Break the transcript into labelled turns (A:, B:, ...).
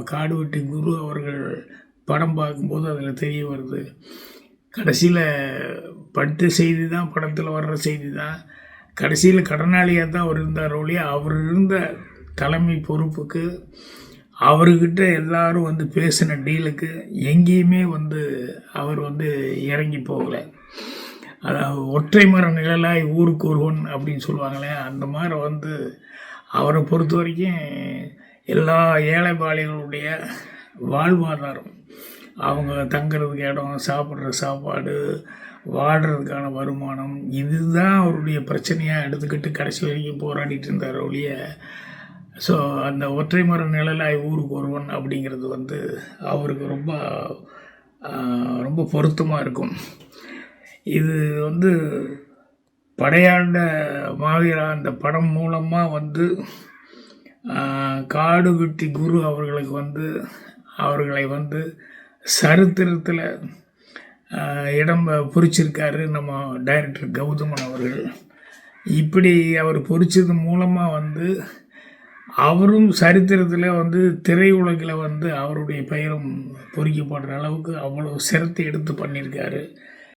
A: நம்ம காடு வெட்டி குரு அவர்கள் படம் பார்க்கும்போது அதில் தெரிய வருது. கடைசியில் பட்டு செய்தி தான் படத்தில் வர்ற செய்தி தான். கடைசியில் கடனாளியாக தான் அவர் இருந்தார் ஒழிய அவர் இருந்த தலைமை பொறுப்புக்கு அவர்கிட்ட எல்லாரும் வந்து பேசின டீலுக்கு எங்கேயுமே வந்து அவர் வந்து இறங்கி போகலை. அதாவது ஒற்றை மர நிழலாய் ஊருக்கு ஒருவன் அப்படின்னு சொல்லுவாங்களே அந்த மாதிரி வந்து அவரை பொறுத்த வரைக்கும் எல்லா ஏழைபாளிகளுடைய வாழ்வாதாரம். அவங்க தங்குறதுக்கு இடம் சாப்பிட்ற சாப்பாடு வாடுறதுக்கான வருமானம் இதுதான் அவருடைய பிரச்சனையாக எடுத்துக்கிட்டு கடைசி வரைக்கும் போராடிட்டு இருந்தார் ஒழிய ஸோ அந்த ஒற்றை மர நிழலாய் ஊருக்கு ஒருவன் அப்படிங்கிறது வந்து அவருக்கு ரொம்ப ரொம்ப பொருத்தமாக இருக்கும். இது வந்து படையாண்ட மாவீரா அந்த படம் மூலமாக வந்து காடு வெட்டி குரு அவர்களுக்கு வந்து அவர்களை வந்து சரித்திரத்தில் இடம் பொறிச்சிருக்காரு நம்ம டைரக்டர் கௌதமன் அவர்கள். இப்படி அவர் பொறிச்சது மூலமாக வந்து அவரும் சரித்திரத்தில் வந்து திரையுலகில் வந்து அவருடைய பெயரும் பொறிக்கப்படுற அளவுக்கு அவ்வளோ சிரத்தை எடுத்து பண்ணியிருக்காரு.